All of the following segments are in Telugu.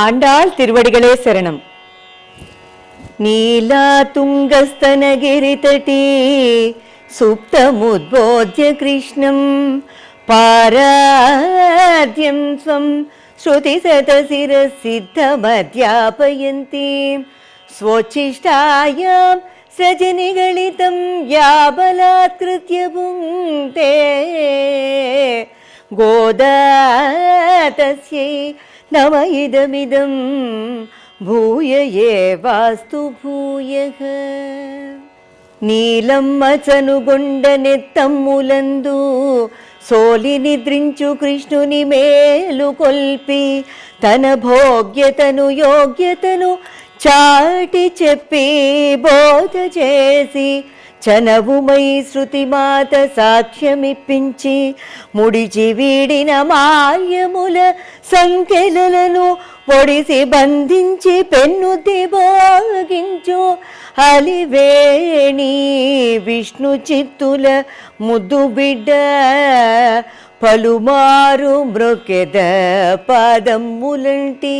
ஆண்டாள் திருவடிகளே சரணம். நீலா துங்கஸ்தனகிரி தட்டி சுப்தமுத்போத்ய கிருஷ்ணம். பாராத்யம் ஸ்வம் ஸ்ருதி சதசிர சித்தமத்யாபயந்தி ஸ்வோச்சிஷ்டாயாம் சஜனிகளிதம் யாபலாத்கிருத்ய புங்கே கோதா தஸ்யை నవ ఇదమిదం భూయ వాస్తు భూయ నీలమ్మ చనుగొండ నెత్తమ్ములందు సోలి నిద్రించు కృష్ణుని మేలు కొల్పి తన భోగ్యతను యోగ్యతను చాటి చెప్పి బోధ చేసి చనవుమై శృతిమాత సాక్ష్యమిప్పించి ముడిచి వీడిన మాల్యముల సంఖ్యలను పొడిసి బంధించి పెన్ను దిబాగించు అలివేణి విష్ణు చిత్తుల ముద్దు బిడ్డ పలుమారు మృకెద పాదమ్ములంటి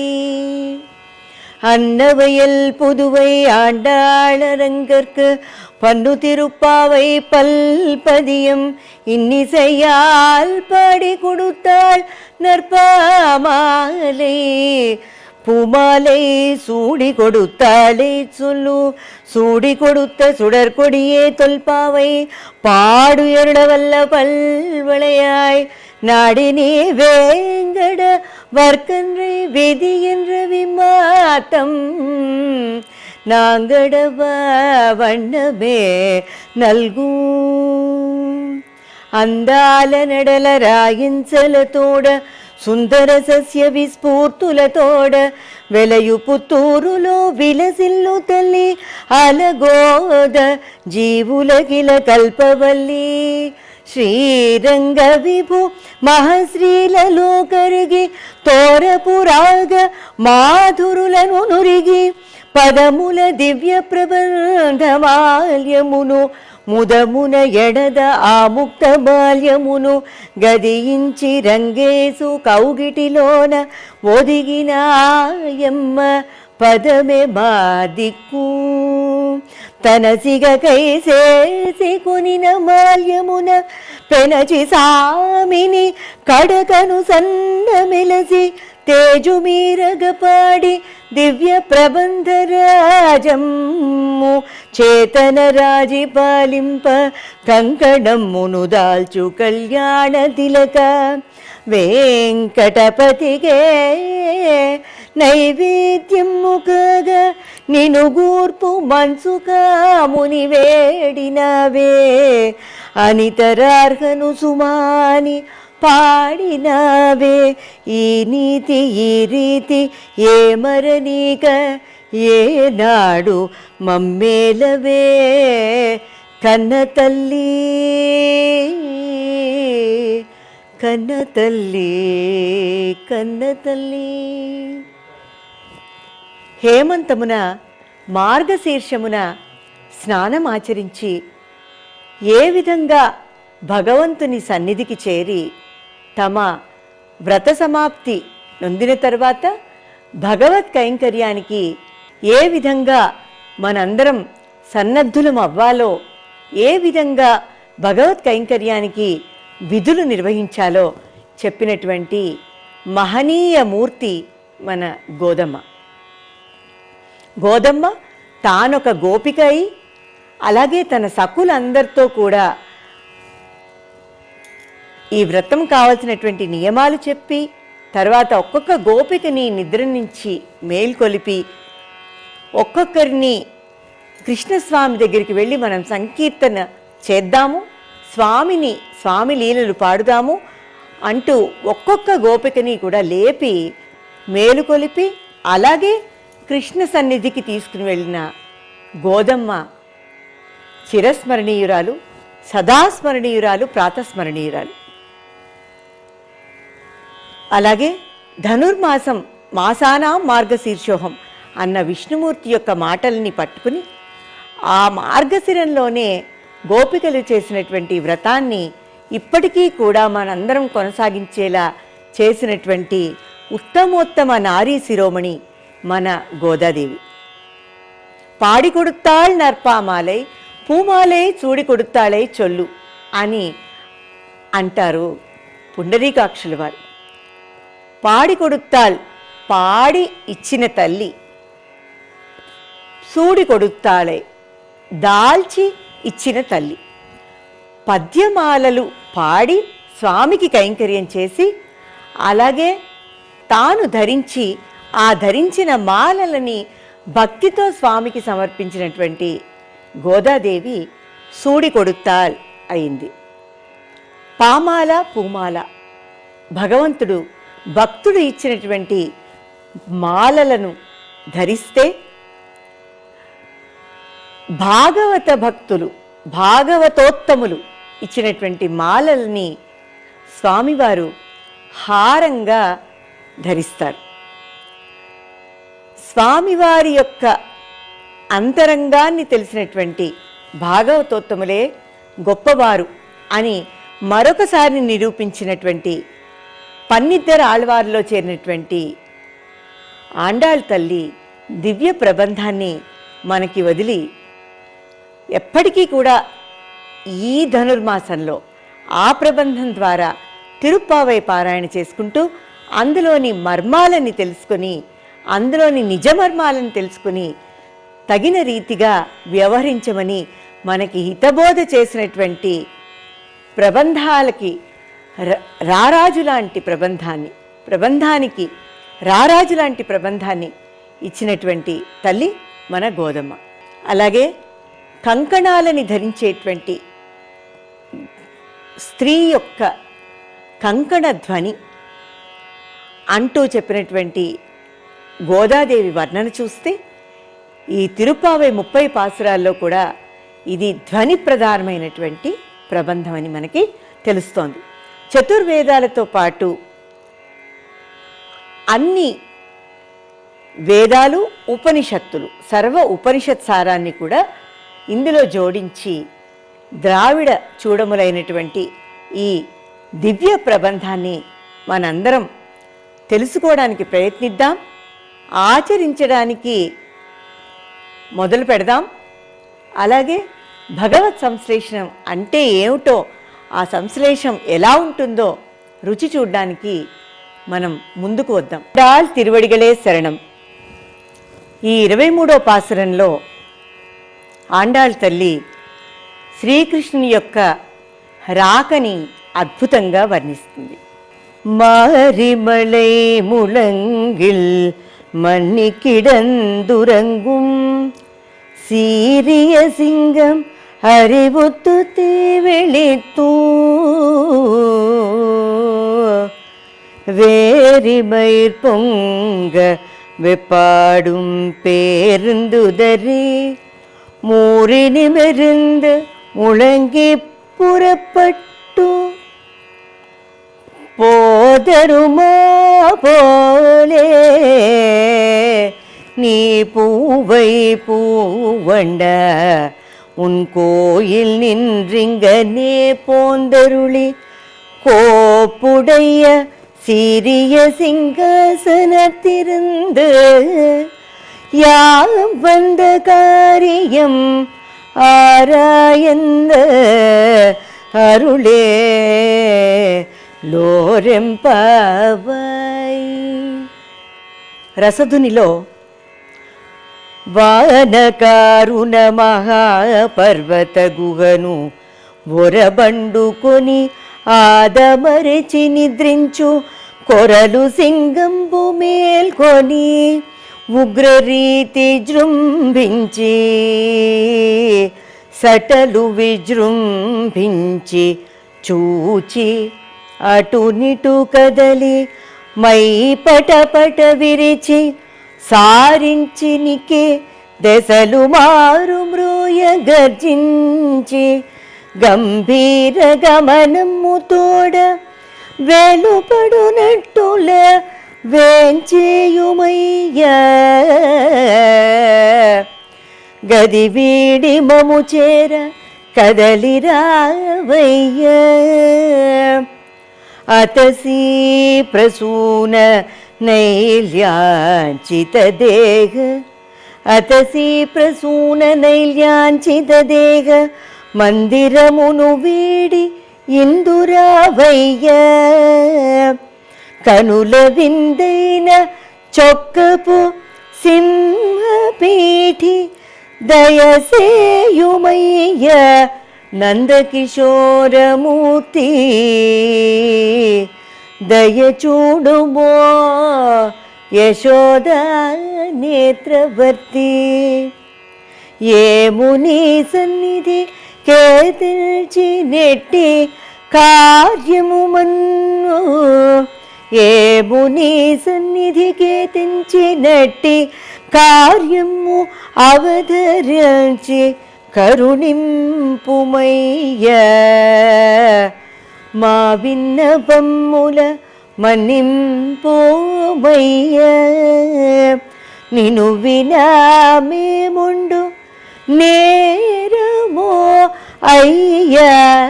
அன்னவையல் புதுவை ஆண்டாளரங்கற்கு பன்னு திருப்பாவை பல்பதியம் இன்னிசையால் பாடி கொடுத்தாள் நற்பாமாலை. பூமாலை சூடி கொடுத்தாலே சொல்லு. சூடி கொடுத்த சுடற்கொடியே தொல்பாவை. பாடுயர்டவல்ல பல்வளையாய். நாடினே வேங்கட வர்க்கன்று விதி என்ற விமாத்தம். நாங்கடவ வண்ணமே நல்கும் అందాల నెడల రాయించలతోడ సుందర సస్య విస్ఫూర్తులతోడ వెలయు పుత్తూరులో విలసిల్లు తల్లి అలగోద జీవులకిల కల్పవల్లి శ్రీరంగ విభు మహశ్రీలలో కరిగి తోరపురాగ మాధురులను నురిగి పదముల దివ్య ప్రబంధమాల్యమును ముదమున ఎడద ఆ ముక్త బాల్యమును గదియించి రంగేసు కౌగిటిలోన ఒదిగినాయమ్మ పదమే మా దిక్కు. తన సిగకై చేసి కొనిన మాల్యమున పెనచి సామిని కడకను సన్న మెలసి తేజుమీరగపాడి దివ్య ప్రబంధ రాజమ్ము చేతన రాజి పాలింప కంకణమ్మును దాల్చు కళ్యాణ తిలక వెంకటపతికే నైవేద్యము కాగా నిను గూర్పు మనసు కాముని వేడినవే అనితరార్హను సుమాని పాడినవే ఈ నీతి ఈ రీతి ఏ మరనీక ఏనాడు మమ్మేలవే. కన్న తల్లి కన్న తల్లి కన్న తల్లి. హేమంతమున మార్గశీర్షమున స్నానమాచరించి ఏ విధంగా భగవంతుని సన్నిధికి చేరి తమ వ్రత సమాప్తి నొందిన తర్వాత భగవత్ కైంకర్యానికి ఏ విధంగా మనందరం సన్నద్ధులం అవ్వాలో ఏ విధంగా భగవత్ కైంకర్యానికి విధులు నిర్వహించాలో చెప్పినటువంటి మహనీయ మూర్తి మన గోదమ్మ. గోదమ్మ తానొక గోపిక అయి అలాగే తన సకులందరితో కూడా ఈ వ్రతం కావలసినటువంటి నియమాలు చెప్పి తర్వాత ఒక్కొక్క గోపికని నిద్ర నుంచి మేల్కొలిపి ఒక్కొక్కరిని కృష్ణస్వామి దగ్గరికి వెళ్ళి మనం సంకీర్తన చేద్దాము స్వామిని స్వామి లీలలు పాడుదాము అంటూ ఒక్కొక్క గోపికని కూడా లేపి మేలుకొలిపి అలాగే కృష్ణ సన్నిధికి తీసుకుని వెళ్ళిన గోదమ్మ చిరస్మరణీయురాలు సదాస్మరణీయురాలు ప్రాతస్మరణీయురాలు. అలాగే ధనుర్మాసం మాసానా మార్గశీర్షోహం అన్న విష్ణుమూర్తి యొక్క మాటల్ని పట్టుకుని ఆ మార్గశిరంలోనే గోపికలు చేసినటువంటి వ్రతాన్ని ఇప్పటికీ కూడా మనందరం కొనసాగించేలా చేసినటువంటి ఉత్తమోత్తమ నారీ శిరోమణి మన గోదాదేవి. పాడి కొడుతాళ్ నర్పామాలై పూమాలై చూడి కొడుతాళై చొల్లు అని అంటారు పుండరీకాక్షుల వారు. పాడి కొడుత్తాల్ పాడి ఇచ్చిన తల్లి. సూడి కొడుతాళే దాల్చి ఇచ్చిన తల్లి. పద్యమాలలు పాడి స్వామికి కైంకర్యం చేసి అలాగే తాను ధరించి ఆ ధరించిన మాలలని భక్తితో స్వామికి సమర్పించినటువంటి గోదాదేవి సూడి కొడుతాల్ అయింది. పామాల పూమాల భగవంతుడు భక్తుడు ఇచ్చినటువంటి మాలలను ధరిస్తే భాగవత భక్తులు భాగవతోత్తములు ఇచ్చినటువంటి మాలల్ని స్వామివారు హారంగా ధరిస్తారు. స్వామివారి యొక్క అంతరంగాన్ని తెలిసినటువంటి భాగవతోత్తములే గొప్పవారు అని మరొకసారి నిరూపించినటువంటి పన్నిద్దరు ఆళ్వారిలో చేరినటువంటి ఆండాళ్ తల్లి దివ్య ప్రబంధాన్ని మనకి వదిలి ఎప్పటికీ కూడా ఈ ధనుర్మాసంలో ఆ ప్రబంధం ద్వారా తిరుప్పావై పారాయణ చేసుకుంటూ అందులోని మర్మాలని తెలుసుకొని అందులోని నిజ మర్మాలను తెలుసుకుని తగిన రీతిగా వ్యవహరించమని మనకి హితబోధ చేసినటువంటి ప్రబంధాలకి రారాజు లాంటి ప్రబంధాన్ని ప్రబంధానికి రారాజు లాంటి ప్రబంధాన్ని ఇచ్చినటువంటి తల్లి మన గోధుమ అలాగే కంకణాలని ధరించేటువంటి స్త్రీ యొక్క కంకణ ధ్వని అంటూ చెప్పినటువంటి గోదాదేవి వర్ణన చూస్తే ఈ తిరుపావై ముప్పై పాసురాల్లో కూడా ఇది ధ్వని ప్రధానమైనటువంటి ప్రబంధం అని మనకి తెలుస్తోంది. చతుర్వేదాలతో పాటు అన్ని వేదాలు ఉపనిషత్తులు సర్వ ఉపనిషత్ సారాన్ని కూడా ఇందులో జోడించి ద్రావిడ చూడములైనటువంటి ఈ దివ్య ప్రబంధాన్ని మనందరం తెలుసుకోవడానికి ప్రయత్నిద్దాం ఆచరించడానికి మొదలు పెడదాం. అలాగే భగవత్ సంశ్లేషణం అంటే ఏమిటో ఆ సంశ్లేషం ఎలా ఉంటుందో రుచి చూడడానికి మనం ముందుకు వద్దాం డాల్ తిరువడిగలే శరణం ఈ ఇరవై మూడో పాసురంలో ఆండాళ్ తల్లి శ్రీకృష్ణుని యొక్క రాకని అద్భుతంగా వర్ణిస్తుంది மாரிமலை முழங்கில் மன்னிக்கிடந்துறங்கும் சீரிய சிங்கம் அறிவுத்து தீவெளித்தூ. வேரிமயிர் பொங்க வெப்பாடும் பேருந்துதறி. மூரினிமிருந்து முழங்கி புறப்பட்டு. போதருமா போலே. நீ பூவை பூவண்ட உன் கோயில் நின்றிங்க நீ போந்தருளி கோப்புடைய சிறிய சிங்காசனத்திருந்து யாம் வந்த காரியம் ஆராயந்த அருளே లోరెంపవై రసధునిలో వానకారుణ మహాపర్వత గుహను ఒరబండుకొని ఆదమరచి నిద్రించు కొరలు సింగంబు మేల్కొని ఉగ్రరీతి జృంభించి సటలు విజృంభించి చూచి అటునిటు కదలి మై పటపట విరిచి సారించినికే దశలు మారు మృయ గర్జించి గంభీర గమనము తోడ వెలుపడునట్టుల వేంచేయుమయ్య. గది వీడి మము చేర కదలిరావయ్య అతసీ ప్రసూన నైల్యాంచితదేహ అతసి ప్రసూన నైల్యాంచితదేహ మందిరమును వీడి ఇందురావయ్య కనుల విందైన చొక్కపు సింహపీఠి దయసేయుమయ్య నందకిశోరమూర్తి దయచూడుమో యశోద నేత్రవర్తి ఏముని సన్నిధి కేతిల్చి నెట్టి కార్యము మన్ను ఏముని సన్నిధి కేతించి నెట్టి కార్యము అవధరించి కరుణింపుమయ్య మా విన్నపమ్ముల మన్నింపోమయ్య. నిను వినా మేముండు నేరమో అయ్యా.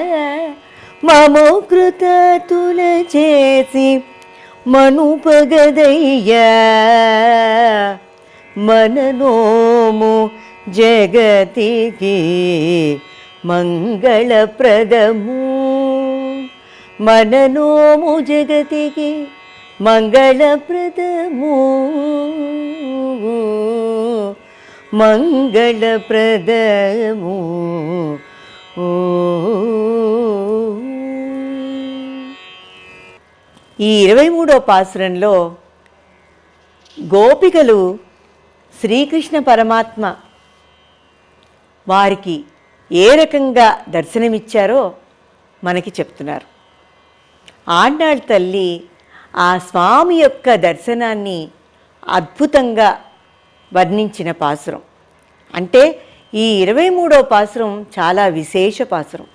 మము కృతతుల చేసి మనుపగదయ్యా మననోము జగతికి మంగళప్రదము. మననోము జగతికి మంగళప్రదము. మంగళప్రదము. ఓ. ఈ ఇరవై మూడో పాసురంలో గోపికలు శ్రీకృష్ణ పరమాత్మ వారికి ఏ రకంగా దర్శనమిచ్చారో మనకి చెప్తున్నారు. ఆండాళ్ తల్లి ఆ స్వామి యొక్క దర్శనాన్ని అద్భుతంగా వర్ణించిన పాసురం. అంటే ఈ ఇరవై మూడో పాసురం చాలా విశేష పాసురం.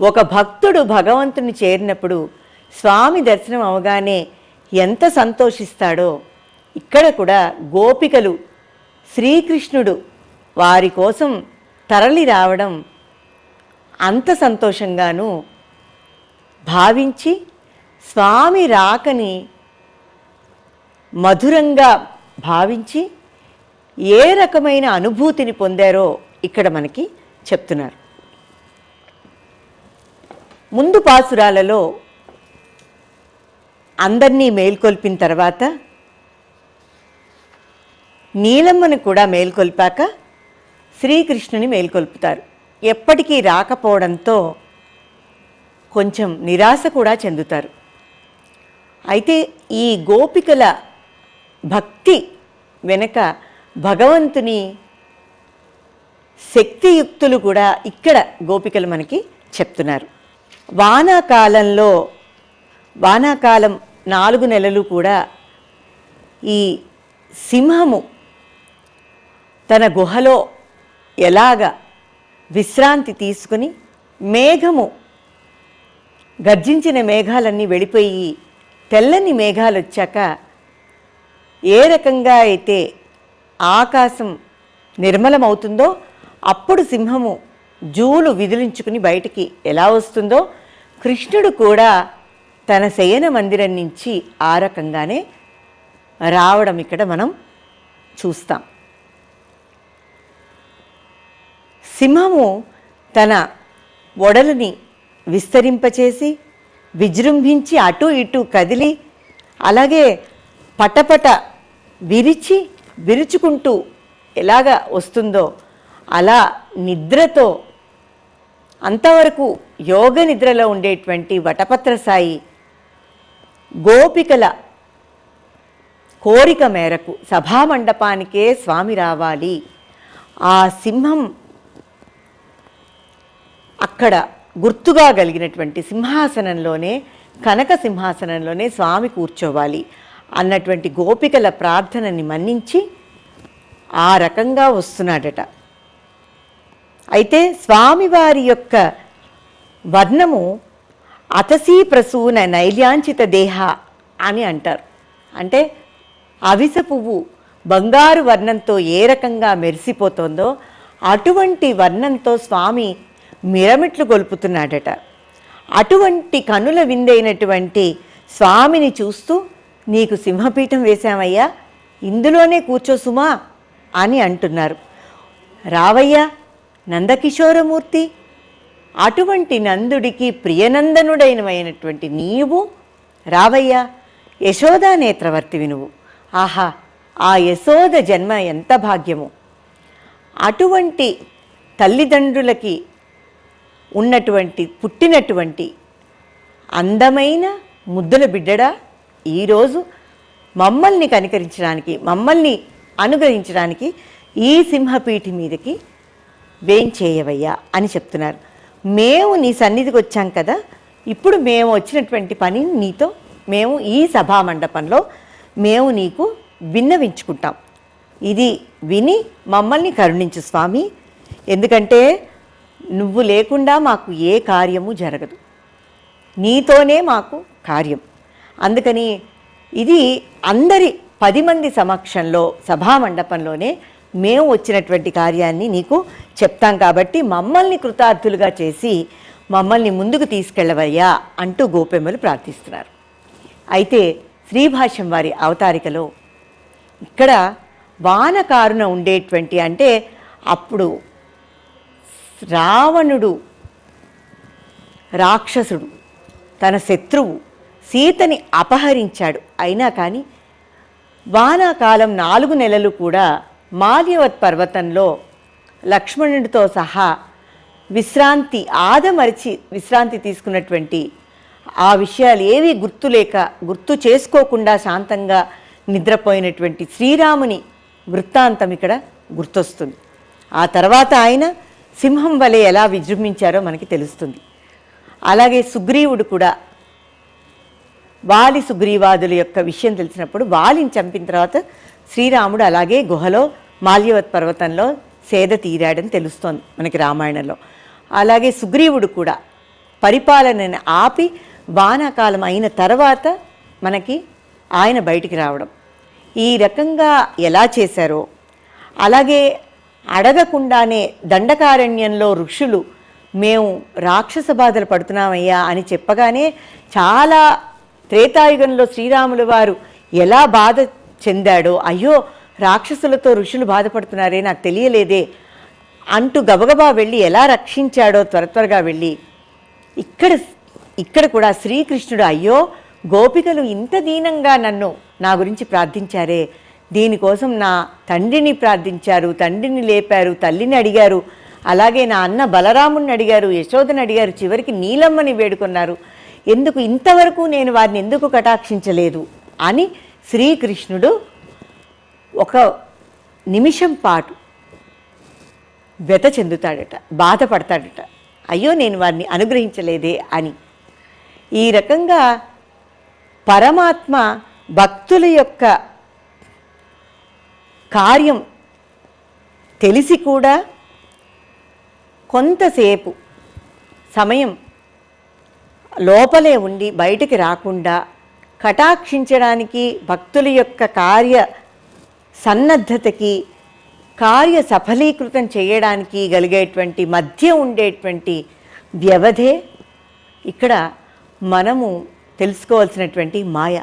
ఒక భక్తుడు భగవంతుని చేరినప్పుడు స్వామి దర్శనం అవగానే ఎంత సంతోషిస్తాడో ఇక్కడ కూడా గోపికలు శ్రీకృష్ణుడు వారి కోసం తరలి రావడం అంత సంతోషంగాను భావించి స్వామి రాకని మధురంగా భావించి ఏ రకమైన అనుభూతిని పొందారో ఇక్కడ మనకి చెప్తున్నారు. ముందు పాసురాలలో అందరినీ మేల్కొల్పిన తర్వాత నీలమ్మను కూడా మేల్కొల్పాక శ్రీకృష్ణుని మేల్కొల్పుతారు. ఎప్పటికీ రాకపోవడంతో కొంచెం నిరాశ కూడా చెందుతారు. అయితే ఈ గోపికల భక్తి వెనక భగవంతుని శక్తియుక్తులు కూడా ఇక్కడ గోపికలు మనకి చెప్తున్నారు. వానాకాలంలో వానాకాలం నాలుగు నెలలు కూడా ఈ సింహము తన గుహలో ఎలాగ విశ్రాంతి తీసుకుని మేఘము గర్జించిన మేఘాలన్నీ వెళ్ళిపోయి తెల్లని మేఘాలు వచ్చాక ఏ రకంగా అయితే ఆకాశం నిర్మలమవుతుందో అప్పుడు సింహము జూలు విదిలించుకుని బయటికి ఎలా వస్తుందో కృష్ణుడు కూడా తన శయన మందిరం నుంచి ఆ రకంగానే రావడం ఇక్కడ మనం చూస్తాం. సింహము తన ఒడలని విస్తరింపచేసి విజృంభించి అటు ఇటు కదిలి అలాగే పటపట విరిచి విరుచుకుంటూ ఎలాగ వస్తుందో అలా నిద్రతో అంతవరకు యోగ నిద్రలో ఉండేటువంటి వటపత్ర సాయి గోపికల కోరిక మేరకు సభామండపానికే స్వామి రావాలి. ఆ సింహం అక్కడ గుర్తుగా కలిగినటువంటి సింహాసనంలోనే కనక సింహాసనంలోనే స్వామి కూర్చోవాలి అన్నటువంటి గోపికల ప్రార్థనని మన్నించి ఆ రకంగా వస్తున్నాడట. అయితే స్వామివారి యొక్క వర్ణము అతసీ ప్రసూన నైల్యాంచిత దేహ అని అంటారు. అంటే అవిస పువ్వు బంగారు వర్ణంతో ఏ రకంగా మెరిసిపోతుందో అటువంటి వర్ణంతో స్వామి మిరమిట్లు గొలుపుతున్నాడట. అటువంటి కనుల విందైనటువంటి స్వామిని చూస్తూ నీకు సింహపీఠం వేశామయ్యా ఇందులోనే కూర్చో సుమా అని అంటున్నారు. రావయ్యా నందకిషోరమూర్తి అటువంటి నందుడికి ప్రియనందనుడైనటువంటి నీవు రావయ్యా యశోదా నేత్రవర్తివి నువ్వు. ఆహా ఆ యశోద జన్మ ఎంత భాగ్యము. అటువంటి తల్లిదండ్రులకి ఉన్నటువంటి పుట్టినటువంటి అందమైన ముద్దుల బిడ్డడా ఈరోజు మమ్మల్ని కనికరించడానికి మమ్మల్ని అనుగ్రహించడానికి ఈ సింహపీఠి మీదకి వేంచేయవయ్యా అని చెప్తున్నారు. మేము నీ సన్నిధికి వచ్చాం కదా ఇప్పుడు మేము వచ్చినటువంటి పని నీతో మేము ఈ సభా మండపంలో మేము నీకు విన్నవించుకుంటాం. ఇది విని మమ్మల్ని కరుణించు స్వామి. ఎందుకంటే నువ్వు లేకుండా మాకు ఏ కార్యము జరగదు. నీతోనే మాకు కార్యం. అందుకని ఇది అందరి పది మంది సమక్షంలో సభా మండపంలోనే మేము వచ్చినటువంటి కార్యాన్ని నీకు చెప్తాం కాబట్టి మమ్మల్ని కృతార్థులుగా చేసి మమ్మల్ని ముందుకు తీసుకెళ్ళవయ్యా అంటూ గోపెమ్మలు ప్రార్థిస్తున్నారు. అయితే శ్రీభాష్యం వారి అవతారికలో ఇక్కడ వానకారున ఉండేటువంటి అంటే అప్పుడు రావణుడు రాక్షసుడు తన శత్రువు సీతని అపహరించాడు. అయినా కానీ వానాకాలం నాలుగు నెలలు కూడా మాల్యవత్ పర్వతంలో లక్ష్మణుడితో సహా విశ్రాంతి ఆదమరిచి విశ్రాంతి తీసుకున్నటువంటి ఆ విషయాలు ఏవి గుర్తులేక గుర్తు చేసుకోకుండా శాంతంగా నిద్రపోయినటువంటి శ్రీరాముని వృత్తాంతం ఇక్కడ గుర్తొస్తుంది. ఆ తర్వాత ఆయన సింహం వలె ఎలా విజృంభించారో మనకి తెలుస్తుంది. అలాగే సుగ్రీవుడు కూడా వాలి సుగ్రీవాదుల యొక్క విషయం తెలిసినప్పుడు వాలిని చంపిన తర్వాత శ్రీరాముడు అలాగే గుహలో మాల్యవత్ పర్వతంలో సేద తీరాడని తెలుస్తోంది మనకి రామాయణంలో. అలాగే సుగ్రీవుడు కూడా పరిపాలనని ఆపి వానాకాలం అయిన తర్వాత మనకి ఆయన బయటికి రావడం. ఈ రకంగా ఎలా చేశారో అలాగే అడగకుండానే దండకారణ్యంలో ఋషులు మేము రాక్షస బాధలు పడుతున్నామయ్యా అని చెప్పగానే చాలా త్రేతాయుగంలో శ్రీరాములు వారు ఎలా బాధ చెందాడో అయ్యో రాక్షసులతో ఋషులు బాధపడుతున్నారే నాకు తెలియలేదే అంటూ గబగబా వెళ్ళి ఎలా రక్షించాడో త్వర త్వరగా వెళ్ళి ఇక్కడ ఇక్కడ కూడా శ్రీకృష్ణుడు అయ్యో గోపికలు ఇంత దీనంగా నన్ను నా గురించి ప్రార్థించారే దీనికోసం నా తండ్రిని ప్రార్థించారు తండ్రిని లేపారు తల్లిని అడిగారు. అలాగే నా అన్న బలరాముని అడిగారు యశోదని అడిగారు చివరికి నీలమ్మని వేడుకున్నారు. ఎందుకు ఇంతవరకు నేను వారిని ఎందుకు కటాక్షించలేదు? అని శ్రీకృష్ణుడు ఒక నిమిషం పాటు వ్యత చెందుతాడట బాధపడతాడట. అయ్యో నేను వారిని అనుగ్రహించలేదే అని. ఈ రకంగా పరమాత్మ భక్తుల యొక్క కార్యం తెలిసి కూడా కొంతసేపు సమయం లోపలే ఉండి బయటికి రాకుండా కటాక్షించడానికి భక్తుల యొక్క కార్య సన్నద్ధతకి కార్య సఫలీకృతం చేయడానికి కలిగేటువంటి మధ్య ఉండేటువంటి వ్యవధే ఇక్కడ మనము తెలుసుకోవాల్సినటువంటి మాయ.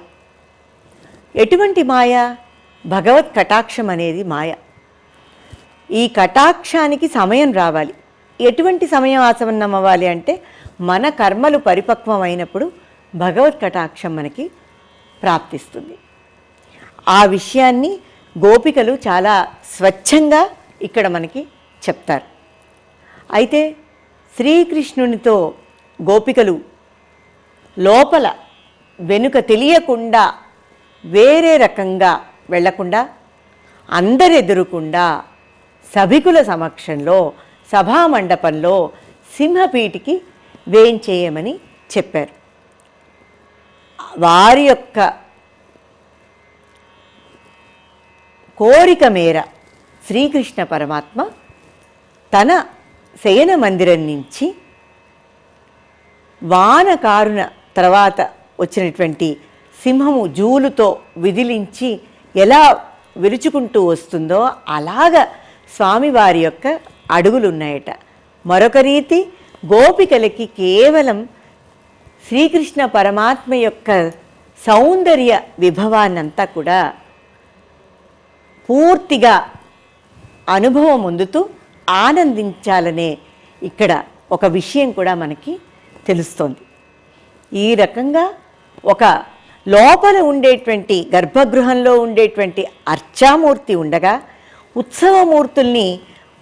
ఎటువంటి మాయ? భగవత్ కటాక్షం అనేది మాయ. ఈ కటాక్షానికి సమయం రావాలి. ఎటువంటి సమయం ఆసమన్నం అవ్వాలి అంటే మన కర్మలు పరిపక్వం అయినప్పుడు భగవత్ కటాక్షం మనకి ప్రాప్తిస్తుంది. ఆ విషయాన్ని గోపికలు చాలా స్వచ్ఛంగా ఇక్కడ మనకి చెప్తారు. అయితే శ్రీకృష్ణునితో గోపికలు లోపల వెనుక తెలియకుండా వేరే రకంగా వెళ్ళకుండా అందరెదురుకుండా సభికుల సమక్షంలో సభామండపంలో సింహపీటికి వేయించేయమని చెప్పారు. వారి యొక్క కోరిక మేర శ్రీకృష్ణ పరమాత్మ తన శయన మందిరం నుంచి వానకారున తర్వాత వచ్చినటువంటి సింహము జూలుతో విదిలించి ఎలా విరుచుకుంటూ వస్తుందో అలాగ స్వామివారి యొక్క అడుగులు ఉన్నాయట మరొక రీతి గోపికలకి కేవలం శ్రీకృష్ణ పరమాత్మ యొక్క సౌందర్య విభవాన్నంతా కూడా పూర్తిగా అనుభవం పొందుతూ ఆనందించాలనే ఇక్కడ ఒక విషయం కూడా మనకి తెలుస్తోంది. ఈ రకంగా ఒక లోపల ఉండేటువంటి గర్భగృహంలో ఉండేటువంటి అర్చామూర్తి ఉండగా ఉత్సవమూర్తుల్ని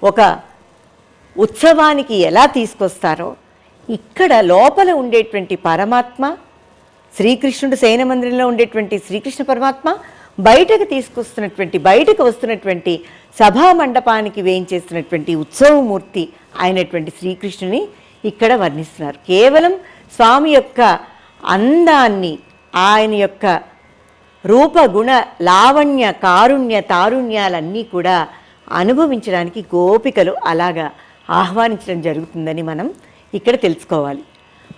ఒక ఉత్సవానికి ఎలా తీసుకొస్తారో ఇక్కడ లోపల ఉండేటువంటి పరమాత్మ శ్రీకృష్ణుడు శయన మందిరంలో ఉండేటువంటి శ్రీకృష్ణ పరమాత్మ బయటకు తీసుకొస్తున్నటువంటి బయటకు వస్తున్నటువంటి సభా మండపానికి వేయించేస్తున్నటువంటి ఉత్సవమూర్తి అయినటువంటి శ్రీకృష్ణుని ఇక్కడ వర్ణిస్తున్నారు. కేవలం స్వామి యొక్క అందాన్ని ఆయన యొక్క రూపగుణ లావణ్య కారుణ్య తారుణ్యాలన్నీ కూడా అనుభవించడానికి గోపికలు అలాగా ఆహ్వానించడం జరుగుతుందని మనం ఇక్కడ తెలుసుకోవాలి.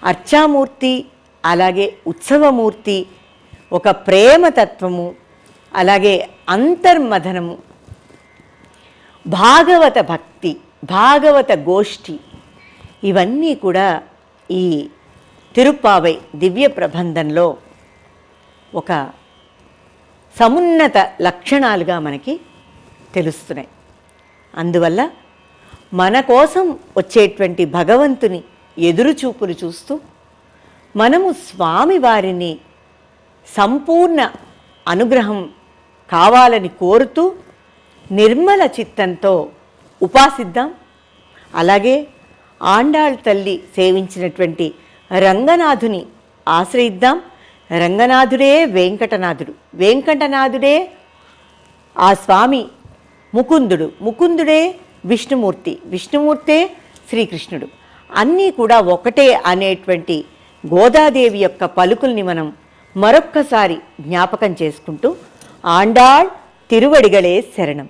అర్చామూర్తి అలాగే ఉత్సవమూర్తి ఒక ప్రేమతత్వము అలాగే అంతర్మథనము భాగవత భక్తి భాగవత గోష్ఠి ఇవన్నీ కూడా ఈ తిరుప్పావై దివ్య ప్రబంధంలో ఒక సమున్నత లక్షణాలుగా మనకి తెలుస్తున్నాయి. అందువల్ల మన కోసం వచ్చేటువంటి భగవంతుని ఎదురుచూపులు చూస్తూ మనము స్వామివారిని సంపూర్ణ అనుగ్రహం కావాలని కోరుతూ నిర్మల చిత్తంతో ఉపాసిద్దాం. అలాగే ఆండాళ్ తల్లి సేవించినటువంటి రంగనాథుని ఆశ్రయిద్దాం. రంగనాథుడే వెంకటనాథుడు. వెంకటనాథుడే ఆ స్వామి ముకుందుడు. ముకుందుడే విష్ణుమూర్తి. విష్ణుమూర్తే శ్రీకృష్ణుడు. అన్నీ కూడా ఒకటే అనేటువంటి గోదాదేవి యొక్క పలుకుల్ని మనం మరొక్కసారి జ్ఞాపకం చేసుకుంటూ ఆండాళ్ తిరువడిగలే శరణం.